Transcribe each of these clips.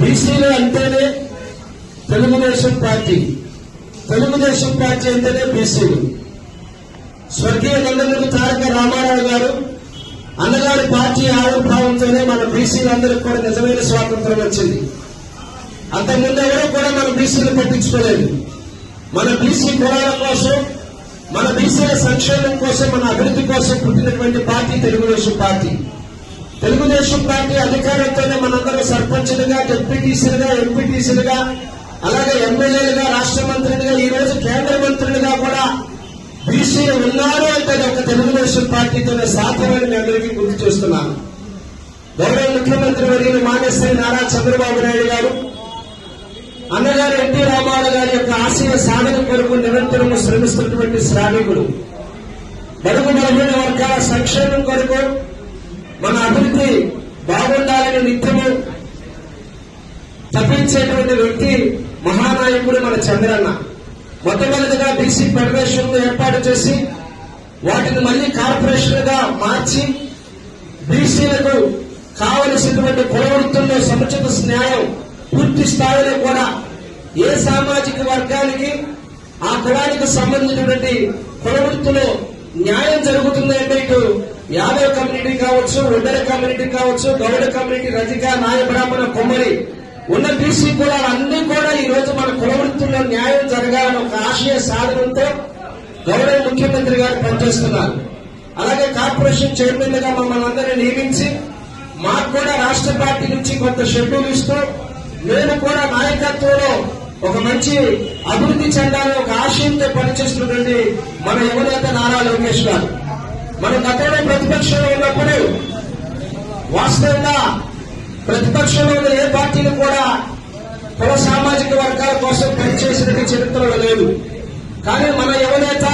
బీసీలు అంటేనే Telugu Desam party. Telugu Desam party అంటేనే బీసీలు. స్వర్గీయ నందమూరి తారక రామారావు గారు అన్నగారి పార్టీ ఆవిర్భావంతోనే మన బీసీలందరికీ కూడా నిజమైన స్వాతంత్రం వచ్చింది. అంతకుముందు ఎవరూ కూడా మన బీసీలు పట్టించుకోలేదు. మన బీసీ కులాల కోసం మన బీసీల సంక్షేమం కోసం మన అభివృద్ధి కోసం పుట్టినటువంటి party Telugu Desam party. Telugu Desam party అధికారంతోనే మనందరం అధ్యక్షులుగా డిప్యూటీసీలుగా ఎంపీటీసీలుగా అలాగే ఎమ్మెల్యేలుగా రాష్ట్ర మంత్రులుగా ఈ రోజు కేంద్ర మంత్రులుగా కూడా బీసీలు ఉన్నారు అంటే ఒక తెలుగుదేశం పార్టీతోనే సాధ్యమని మీ అందరికీ గుర్తు చేస్తున్నాను. గౌరవ ముఖ్యమంత్రి వర్యులు మానేశ్వరి నారా చంద్రబాబు నాయుడు గారు అన్నగారు ఎన్టీ రామారావు గారి యొక్క ఆశయ సాధన కొరకు నిరంతరం శ్రమిస్తున్నటువంటి శ్రామికుడు బడుగు బలహీన వర్గాల సంక్షేమం కొరకు మన అభివృద్ధి బాగుండాలని నిత్యము తప్పించేటువంటి వ్యక్తి మహానాయకుడు మన చంద్రన్న. మొట్టమొదటిగా బీసీ ఫెడరేషన్ ఏర్పాటు చేసి వాటిని మళ్ళీ కార్పొరేషన్గా మార్చి బీసీలకు కావలసినటువంటి కులవృత్తుల్లో సముచిత న్యాయం పూర్తి స్థాయిలో కూడా ఏ సామాజిక వర్గానికి ఆ కులానికి సంబంధించినటువంటి కులవృత్తిలో న్యాయం జరుగుతుంది అంటే ఇటు యాదవ్ కమ్యూనిటీ కావచ్చు ఒడ్డర కమ్యూనిటీ కావచ్చు గౌడ కమ్యూనిటీ రజిక నాయ బ్రాహ్మణ కొమ్మరి ఉన్న బీసీ కులాలు అన్ని కూడా ఈ రోజు మన కులవృత్తుల్లో న్యాయం జరగాలని ఒక ఆశయ సాధనంతో గౌరవ ముఖ్యమంత్రి గారు పనిచేస్తున్నారు. అలాగే కార్పొరేషన్ చైర్మన్గా మమ్మల్ని అందరినీ నియమించి మాకు కూడా రాష్ట్ర పార్టీ నుంచి కొంత షెడ్యూల్ ఇస్తూ నేను కూడా నాయకత్వంలో ఒక మంచి అభివృద్ధి చెందాలని ఒక ఆశయంతో పనిచేస్తున్నటువంటి మన యువనేత నారా లోకేష్ గారు. మన గతంలో ప్రతిపక్షంలో ఉన్నప్పుడు వాస్తవంగా ప్రతిపక్షంలో ఉన్న ఏ పార్టీలు కూడా కుల సామాజిక వర్గాల కోసం పనిచేసినట్టు చరిత్రలో లేదు. కానీ మన యువనేత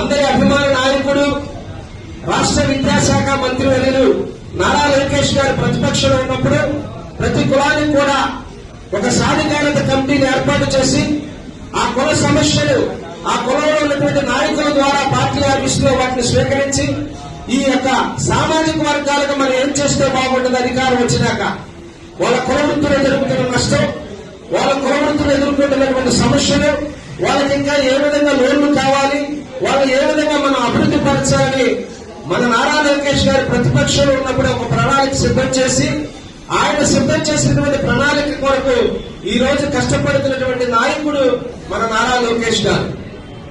అందరి అభిమాన నాయకుడు రాష్ట్ర విద్యాశాఖ మంత్రి వర్యులు నారా లోకేష్ గారు ప్రతిపక్షంలో ఉన్నప్పుడు ప్రతి కులానికి కూడా ఒక సాధికారత కమిటీని ఏర్పాటు చేసి ఆ కుల సమస్యలు ఆ కులంలో ఉన్నటువంటి నాయకుల ద్వారా పార్టీ ఆఫీసులో వాటిని స్వీకరించి ఈ యొక్క సామాజిక వర్గాలకు మనం ఏం చేస్తే బాగుంటుంది అధికారం వచ్చినాక? వాళ్ళ కులవృత్తులు ఎదుర్కొంటున్న నష్టం వాళ్ళ కులవృత్తులు ఎదుర్కొంటున్నటువంటి సమస్యలు వాళ్ళకి ఇంకా ఏ విధంగా లోన్లు కావాలి వాళ్ళు ఏ విధంగా మనం అభివృద్ధి పరచాలని మన నారా లోకేష్ గారి ప్రతిపక్షంలో ఉన్నప్పుడు ఒక ప్రణాళిక సిద్ధం చేసి ఆయన సిద్ధం చేసినటువంటి ప్రణాళిక కొరకు ఈ రోజు కష్టపడుతున్నటువంటి నాయకుడు మన నారా లోకేష్ గారు.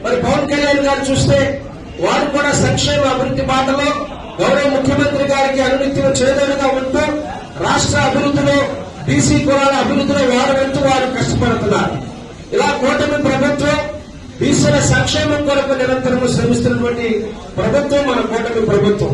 మరి పవన్ కళ్యాణ్ గారు చూస్తే వారు కూడా సంక్షేమ అభివృద్ధి బాటలో గౌరవ ముఖ్యమంత్రి గారికి అనునిత్యం చేదోడుగా ఉంటూ రాష్ట్ర అభివృద్ధిలో బీసీ కులాల అభివృద్ధిలో వారు వెళ్తూ వారు కష్టపడుతున్నారు. ఇలా కూటమి ప్రభుత్వం బీసీల సంక్షేమం కొరకు నిరంతరం శ్రమిస్తున్నటువంటి ప్రభుత్వం మన కూటమి ప్రభుత్వం.